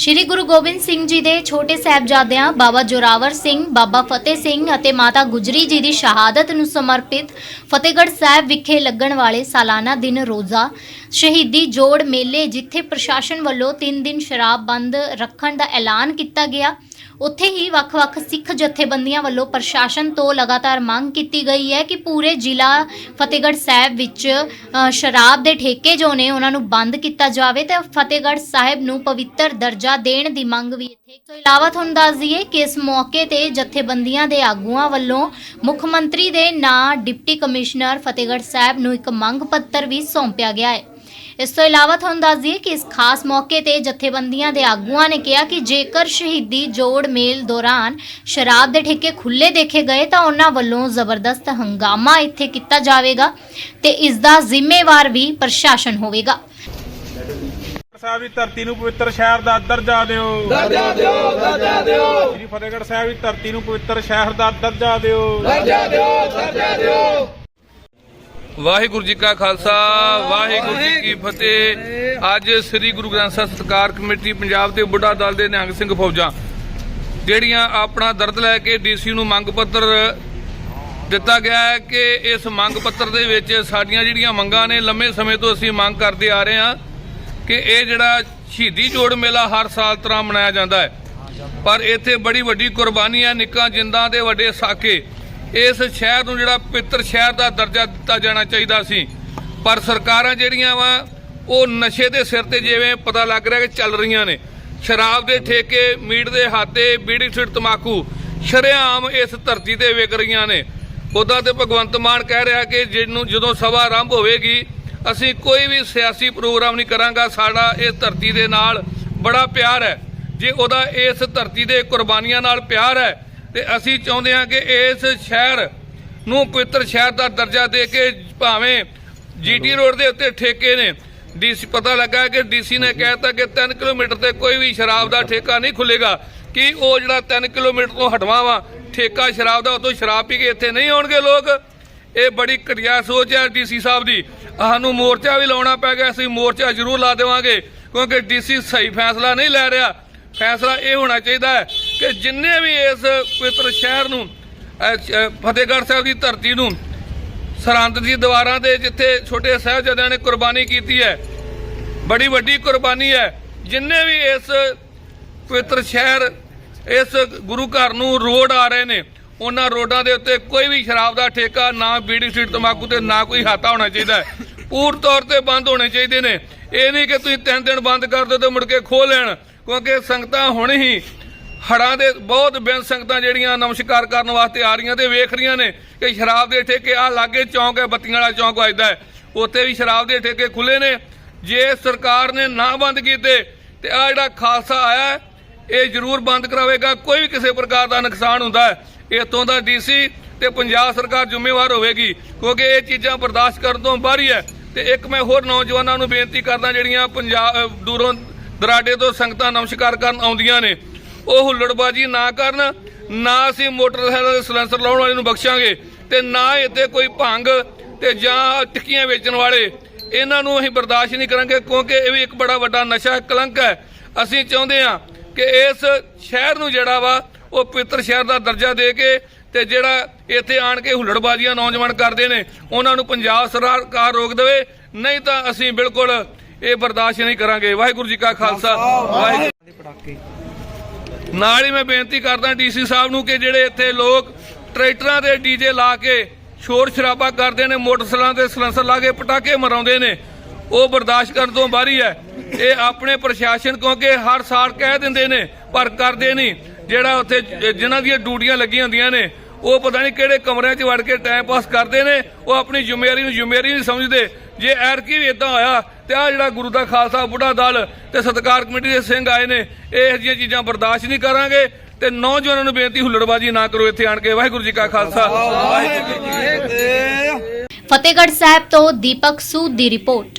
ਸ਼੍ਰੀ ਗੁਰੂ ਗੋਬਿੰਦ ਸਿੰਘ ਜੀ ਦੇ ਛੋਟੇ ਸਾਹਿਬਜ਼ਾਦਿਆਂ ਬਾਬਾ ਜੋਰਾਵਰ ਸਿੰਘ, ਬਾਬਾ ਫਤਿਹ ਸਿੰਘ ਅਤੇ ਮਾਤਾ ਗੁਜਰੀ ਜੀ ਦੀ ਸ਼ਹਾਦਤ ਨੂੰ ਸਮਰਪਿਤ ਫਤਿਹਗੜ੍ਹ ਸਾਹਿਬ ਵਿਖੇ ਲੱਗਣ ਵਾਲੇ ਸਾਲਾਨਾ ਦਿਨ ਰੋਜ਼ਾ ਸ਼ਹੀਦੀ ਜੋੜ ਮੇਲੇ ਜਿੱਥੇ ਪ੍ਰਸ਼ਾਸਨ ਵੱਲੋਂ 3 ਦਿਨ ਸ਼ਰਾਬ ਬੰਦ ਰੱਖਣ ਦਾ ਐਲਾਨ ਕੀਤਾ ਗਿਆ ਉੱਥੇ ਹੀ ਵੱਖ-ਵੱਖ ਸਿੱਖ ਜਥੇਬੰਦੀਆਂ ਵੱਲੋਂ ਪ੍ਰਸ਼ਾਸਨ ਤੋਂ ਲਗਾਤਾਰ ਮੰਗ ਕੀਤੀ ਗਈ ਹੈ ਕਿ ਪੂਰੇ ਜ਼ਿਲ੍ਹਾ ਫਤਿਹਗੜ੍ਹ ਸਾਹਿਬ ਵਿੱਚ ਅ, ਸ਼ਰਾਬ ਦੇ ਠੇਕੇ ਜੋ ਨੇ ਉਹਨਾਂ ਨੂੰ ਬੰਦ ਕੀਤਾ ਜਾਵੇ ਤੇ ਫਤਿਹਗੜ੍ਹ ਸਾਹਿਬ ਨੂੰ ਪਵਿੱਤਰ ਦਰਜਾ ਦੇਣ ਦੀ ਮੰਗ ਵੀ ਇੱਥੇ ਇਸ ਤੋਂ ਇਲਾਵਾ ਤੁਹਾਨੂੰ ਦੱਸ ਦਈਏ ਕਿ ਇਸ ਮੌਕੇ ਤੇ ਜਥੇਬੰਦੀਆਂ ਦੇ ਆਗੂਆਂ ਵੱਲੋਂ ਮੁੱਖ ਮੰਤਰੀ ਦੇ ਨਾਂ ਡਿਪਟੀ ਕਮਿਸ਼ਨਰ ਫਤਿਹਗੜ੍ਹ ਸਾਹਿਬ ਨੂੰ ਇੱਕ ਮੰਗ ਪੱਤਰ ਵੀ ਸੌਂਪਿਆ ਗਿਆ ਹੈ। ਇਸ ਤੋਂ ਇਲਾਵਾ ਤੁਹਾਨੂੰ ਦੱਸ ਦਈਏ ਕਿ ਇਸ ਖਾਸ ਮੌਕੇ ਤੇ ਜਥੇਬੰਦੀਆਂ ਦੇ ਆਗੂਆਂ ਨੇ ਕਿਹਾ ਕਿ ਜੇਕਰ ਸ਼ਹੀਦੀ ਜੋੜ ਮੇਲ ਦੌਰਾਨ ਸ਼ਰਾਬ ਦੇ ਠੇਕੇ ਖੁੱਲੇ ਦੇਖੇ ਗਏ ਤਾਂ ਉਹਨਾਂ ਵੱਲੋਂ ਜ਼ਬਰਦਸਤ ਹੰਗਾਮਾ ਇੱਥੇ ਕੀਤਾ ਜਾਵੇਗਾ ਤੇ ਇਸ ਦਾ ਜ਼ਿੰਮੇਵਾਰ ਵੀ ਪ੍ਰਸ਼ਾਸਨ ਹੋਵੇਗਾ। ਸਾਹਿਬ ਦੀ ਧਰਤੀ ਨੂੰ ਪਵਿੱਤਰ ਸ਼ਹਿਰ ਦਾ ਦਰਜਾ ਦਿਓ। ਦਰਜਾ ਦਿਓ ਦਰਜਾ ਦਿਓ। ਸ੍ਰੀ ਫਤਿਹਗੜ੍ਹ ਸਾਹਿਬ ਦੀ ਧਰਤੀ ਨੂੰ ਪਵਿੱਤਰ ਸ਼ਹਿਰ ਦਾ ਦਰਜਾ ਦਿਓ। ਦਰਜਾ ਦਿਓ ਦਰਜਾ ਦਿਓ। ਵਾਹਿਗੁਰੂ ਜੀ ਕਾ ਖਾਲਸਾ, ਵਾਹਿਗੁਰੂ ਜੀ ਕੀ ਫਤਿਹ। ਅੱਜ ਸ੍ਰੀ ਗੁਰੂ ਗ੍ਰੰਥ ਸਾਹਿਬ ਸਤਕਾਰ ਕਮੇਟੀ ਪੰਜਾਬ ਤੇ ਬੁੱਢਾ ਦਲ ਦੇ ਨਿਹੰਗ ਸਿੰਘ ਫੌਜਾਂ ਜਿਹੜੀਆਂ ਆਪਣਾ ਦਰਦ ਲੈ ਕੇ ਡੀਸੀ ਨੂੰ ਮੰਗ ਪੱਤਰ ਦਿੱਤਾ ਗਿਆ ਹੈ ਕਿ ਇਸ ਮੰਗ ਪੱਤਰ ਦੇ ਵਿੱਚ ਸਾਡੀਆਂ ਜਿਹੜੀਆਂ ਮੰਗਾਂ ਨੇ, ਲੰਮੇ ਸਮੇਂ ਤੋਂ ਅਸੀਂ ਮੰਗ ਕਰਦੇ ਆ ਰਹੇ ਹਾਂ ਕਿ ਇਹ ਜਿਹੜਾ ਸ਼ਹੀਦੀ ਜੋੜ ਮੇਲਾ ਹਰ ਸਾਲ ਤਰ੍ਹਾਂ ਮਨਾਇਆ ਜਾਂਦਾ ਹੈ। ਪਰ ਇੱਥੇ ਬੜੀ ਵੱਡੀ ਕੁਰਬਾਨੀ ਹੈ, ਨਿੱਕਾਂ ਜਿੰਦਾਂ ਦੇ ਵੱਡੇ ਸਾਕੇ ਇਸ ਸ਼ਹਿਰ ਨੂੰ ਜਿਹੜਾ ਪਵਿੱਤਰ ਸ਼ਹਿਰ ਦਾ ਦਰਜਾ ਦਿੱਤਾ ਜਾਣਾ ਚਾਹੀਦਾ ਸੀ। ਪਰ ਸਰਕਾਰਾਂ ਜਿਹੜੀਆਂ ਵਾ, ਉਹ ਨਸ਼ੇ ਦੇ ਸਿਰ ਤੇ ਜਿਵੇਂ ਪਤਾ ਲੱਗ ਰਿਹਾ ਕਿ ਚੱਲ ਰਹੀਆਂ ਨੇ। ਸ਼ਰਾਬ ਦੇ ਠੇਕੇ, ਮੀਟ ਦੇ ਹਾਤੇ, ਬੀੜੀ ਸਿਰ ਤਮਾਕੂ ਸ਼ਰੇਆਮ ਇਸ ਧਰਤੀ ਤੇ ਵਿਕ ਰਹੀਆਂ ਨੇ। ਉਦਾਂ ਤੇ ਭਗਵੰਤ ਮਾਨ ਕਹਿ ਰਿਹਾ ਕਿ ਜਿਹਨੂੰ ਜਦੋਂ ਸਭਾ ਆਰੰਭ ਹੋਵੇਗੀ, ਅਸੀਂ ਕੋਈ ਵੀ ਸਿਆਸੀ ਪ੍ਰੋਗਰਾਮ ਨਹੀਂ ਕਰਾਂਗਾ। ਸਾਡਾ ਇਸ ਧਰਤੀ ਦੇ ਨਾਲ ਬੜਾ ਪਿਆਰ ਹੈ। ਜੇ ਉਹਦਾ ਇਸ ਧਰਤੀ ਦੇ ਕੁਰਬਾਨੀਆਂ ਨਾਲ ਪਿਆਰ ਹੈ ਤੇ ਅਸੀਂ ਚਾਹੁੰਦੇ ਹਾਂ ਕਿ ਇਸ ਸ਼ਹਿਰ ਨੂੰ ਪਵਿੱਤਰ ਸ਼ਹਿਰ ਦਾ ਦਰਜਾ ਦੇ ਕੇ ਭਾਵੇਂ ਜੀਟੀ ਰੋਡ ਦੇ ਉੱਤੇ ਠੇਕੇ ਨੇ ਡੀਸੀ ਪਤਾ ਲੱਗਾ ਕਿ ਡੀਸੀ ਨੇ ਕਹਿਤਾ ਕਿ 3 ਕਿਲੋਮੀਟਰ ਤੇ ਕੋਈ ਵੀ ਸ਼ਰਾਬ ਦਾ ਠੇਕਾ ਨਹੀਂ ਖੁੱਲੇਗਾ। ਕਿ ਉਹ ਜਿਹੜਾ 3 ਕਿਲੋਮੀਟਰ ਤੋਂ ਹਟਵਾ ਵਾ ਠੇਕਾ ਸ਼ਰਾਬ ਦਾ ਉਤੋਂ ਸ਼ਰਾਬ ਪੀ ਕੇ ਇੱਥੇ ਨਹੀਂ ਆਉਣਗੇ ਲੋਕ? ਇਹ ਬੜੀ ਘਟੀਆ ਸੋਚ ਹੈ ਡੀਸੀ ਸਾਹਿਬ ਦੀ। ਸਾਨੂੰ ਮੋਰਚਾ ਵੀ ਲਾਉਣਾ ਪੈ ਗਿਆ ਅਸੀਂ ਮੋਰਚਾ ਜ਼ਰੂਰ ਲਾ ਦੇਵਾਂਗੇ ਕਿਉਂਕਿ ਡੀਸੀ ਸਹੀ ਫੈਸਲਾ ਨਹੀਂ ਲੈ ਰਿਹਾ। ਫੈਸਲਾ ਇਹ ਹੋਣਾ ਚਾਹੀਦਾ ਹੈ ਕਿ ਜਿੰਨੇ ਵੀ ਇਸ ਪਵਿੱਤਰ ਸ਼ਹਿਰ ਨੂੰ ਫਤਿਹਗੜ੍ਹ ਸਾਹਿਬ ਦੀ ਧਰਤੀ ਨੂੰ ਸਰਹੰਦ ਦੀ ਦੀਵਾਰਾਂ ਤੇ ਜਿੱਥੇ ਛੋਟੇ ਸਾਹਿਬਜ਼ਾਦਿਆਂ ਨੇ ਕੁਰਬਾਨੀ ਕੀਤੀ ਹੈ, ਬੜੀ ਵੱਡੀ ਕੁਰਬਾਨੀ ਹੈ, ਜਿੰਨੇ ਵੀ ਇਸ ਪਵਿੱਤਰ ਸ਼ਹਿਰ, ਇਸ ਗੁਰੂ ਘਰ ਨੂੰ ਰੋਡ ਆ ਰਹੇ ਨੇ, ਉਹਨਾਂ ਰੋਡਾਂ ਦੇ ਉੱਤੇ ਕੋਈ ਵੀ ਸ਼ਰਾਬ ਦਾ ਠੇਕਾ ਨਾ ਬੀੜੀ ਸੀਟ ਤਮਾਕੂ ਤੇ ਨਾ ਕੋਈ ਹਾਤਾ ਹੋਣਾ ਚਾਹੀਦਾ ਹੈ। ਪੂਰ ਤੌਰ ਤੇ ਬੰਦ ਹੋਣੇ ਚਾਹੀਦੇ ਨੇ। ਇਹ ਨਹੀਂ ਕਿ ਤੁਸੀਂ ਤਿੰਨ ਦਿਨ ਬੰਦ ਕਰ ਦਿਓ ਤੇ ਮੁੜ ਕੇ ਖੋਲ ਲੈਣ, ਕਿਉਂਕਿ ਸੰਗਤਾਂ ਹੁਣ ਹੀ ਹੜਾਂ ਦੇ ਬਹੁਤ ਬਿਨ ਸੰਗਤਾਂ ਜਿਹੜੀਆਂ ਨਮਸਕਾਰ ਕਰਨ ਵਾਸਤੇ ਆ ਰਹੀਆਂ ਤੇ ਵੇਖ ਰਹੀਆਂ ਨੇ ਕਿ ਸ਼ਰਾਬ ਦੇ ਠੇਕੇ ਆ ਲਾਗੇ ਚੌਂਕ ਹੈ, ਬੱਤੀਆਂ ਵਾਲਾ ਚੌਂਕ ਵੱਜਦਾ ਹੈ। ਉੱਥੇ ਵੀ ਸ਼ਰਾਬ ਦੇ ਠੇਕੇ ਖੁੱਲੇ ਨੇ। ਜੇ ਸਰਕਾਰ ਨੇ ਨਾ ਬੰਦ ਕੀਤੇ ਤੇ ਆ ਜਿਹੜਾ ਖਾਲਸਾ ਆਇਆ ਇਹ ਜ਼ਰੂਰ ਬੰਦ ਕਰਾਵੇਗਾ। ਕੋਈ ਵੀ ਕਿਸੇ ਪ੍ਰਕਾਰ ਦਾ ਨੁਕਸਾਨ ਹੁੰਦਾ ਹੈ ਇਤੋਂ ਦਾ ਡੀਸੀ ਤੇ ਪੰਜਾਬ ਸਰਕਾਰ ਜ਼ਿੰਮੇਵਾਰ ਹੋਵੇਗੀ, ਕਿਉਂਕਿ ਇਹ ਚੀਜ਼ਾਂ ਬਰਦਾਸ਼ਤ ਕਰਨ ਤੋਂ ਬਾਹਰੀ ਹੈ ਤੇ ਇੱਕ ਮੈਂ ਹੋਰ ਨੌਜਵਾਨਾਂ ਨੂੰ ਬੇਨਤੀ ਕਰਦਾ, ਜਿਹੜੀਆਂ ਪੰਜਾਬ ਦੂਰੋਂ, ਦਰਾਡੇ ਤੋਂ ਸੰਗਤਾਂ ਨਮਸਕਾਰ ਕਰਨ ਆਉਂਦੀਆਂ ਨੇ ਉਹ ਹੁੱਲੜਬਾਜੀ ਨਾ ਕਰਨ, ਨਾ ਅਸੀਂ ਮੋਟਰਸਾਈਕਲ ਦੇ ਸਿਲੰਸਰ ਲਾਉਣ ਵਾਲੇ ਨੂੰ ਬਖਸ਼ਾਂਗੇ ਤੇ ਨਾ ਇੱਥੇ ਕੋਈ ਭੰਗ ਤੇ ਜਾਂ ਟਿੱਕੀਆਂ ਵੇਚਣ ਵਾਲੇ। ਇਹਨਾਂ ਨੂੰ ਅਸੀਂ ਬਰਦਾਸ਼ਤ ਨਹੀਂ ਕਰਾਂਗੇ ਕਿਉਂਕਿ ਇਹ ਵੀ ਇੱਕ ਬੜਾ ਵੱਡਾ ਨਸ਼ਾ ਕਲੰਕ ਹੈ। ਅਸੀਂ ਚਾਹੁੰਦੇ ਹਾਂ ਕਿ ਇਸ ਸ਼ਹਿਰ ਨੂੰ ਜਿਹੜਾ ਵਾ, ਉਹ ਪਵਿੱਤਰ ਸ਼ਹਿਰ ਦਾ ਦਰਜਾ ਦੇ ਕੇ ਤੇ ਜਿਹੜਾ ਇੱਥੇ ਆਣ ਕੇ ਹੁੱਲੜਬਾਜ਼ੀਆਂ ਨੌਜਵਾਨ ਕਰਦੇ ਨੇ, ਉਹਨਾਂ ਨੂੰ ਪੰਜਾਬ ਸਰਕਾਰ ਰੋਕ ਦੇਵੇ। ਨਹੀਂ ਤਾਂ ਅਸੀਂ ਬਿਲਕੁਲ ਇਹ ਬਰਦਾਸ਼ਤ ਨਹੀਂ ਕਰਾਂਗੇ। ਵਾਹਿਗੁਰੂ ਜੀ ਕਾ ਖਾਲਸਾ, ਵਾਹਿਗੁਰੂ ਨਾਲ ਹੀ ਮੈਂ ਬੇਨਤੀ ਕਰਦਾ ਡੀਸੀ ਸਾਹਿਬ ਨੂੰ ਕਿ ਜਿਹੜੇ ਇੱਥੇ ਲੋਕ ਟਰੈਕਟਰਾਂ ਦੇ ਡੀਜੇ ਲਾ ਕੇ ਸ਼ੋਰ ਸ਼ਰਾਬਾ ਕਰਦੇ ਨੇ, ਮੋਟਰਸਾਈਕਲਾਂ ਤੇ ਸਲੈਂਸਰ ਲਾ ਕੇ ਪਟਾਕੇ ਮਰਾਉਂਦੇ ਨੇ, ਉਹ ਬਰਦਾਸ਼ਤ ਕਰਨ ਤੋਂ ਬਾਹਰੀ ਹੈ ਇਹ ਆਪਣੇ ਪ੍ਰਸ਼ਾਸਨ ਕਿਉਂਕਿ ਹਰ ਸਾਲ ਕਹਿ ਦਿੰਦੇ ਨੇ, ਪਰ ਕਰਦੇ ਨਹੀਂ। ਜਿਹੜਾ ਉੱਥੇ ਜ- ਜਿਨ੍ਹਾਂ ਦੀਆਂ ਡਿਊਟੀਆਂ ਲੱਗੀਆਂ ਹੁੰਦੀਆਂ ਨੇ, ਉਹ ਪਤਾ ਨਹੀਂ ਕਿਹੜੇ ਕਮਰਿਆਂ 'ਚ ਵੜ ਕੇ ਟਾਈਮ ਪਾਸ ਕਰਦੇ ਨੇ, ਉਹ ਆਪਣੀ ਜ਼ਿੰਮੇਵਾਰੀ ਨੂੰ ਜ਼ਿੰਮੇਵਾਰੀ ਨਹੀਂ ਸਮਝਦੇ। ਜੇ ਐਰਕੀ ਵੀ ਇਦਾਂ ਹੋਇਆ ਤੇ ਆ ਜਿਹੜਾ ਗੁਰੂ ਦਾ ਖਾਲਸਾ ਬੁੱਢਾ ਦਲ ਤੇ ਸਤਕਾਰ ਕਮੇਟੀ ਦੇ ਸਿੰਘ ਆਏ ਨੇ ਇਹ ਜਿਹੀਆਂ ਚੀਜ਼ਾਂ ਬਰਦਾਸ਼ਤ ਨਹੀਂ ਕਰਾਂਗੇ ਤੇ ਨੌਜਵਾਨਾਂ ਨੂੰ ਬੇਨਤੀ ਹੁੱਲੜਬਾਜੀ ਨਾ ਕਰੋ ਇੱਥੇ ਆਣ ਕੇ। ਵਾਹਿਗੁਰੂ ਜੀ ਕਾ ਖਾਲਸਾ। ਵਾਹਿਗੁਰੂ ਜੀ ਕੀ ਫਤਿਹ। ਫਤਿਹਗੜ੍ਹ ਸਾਹਿਬ ਤੋਂ ਦੀਪਕ ਸੂਦ ਦੀ ਰਿਪੋਰਟ।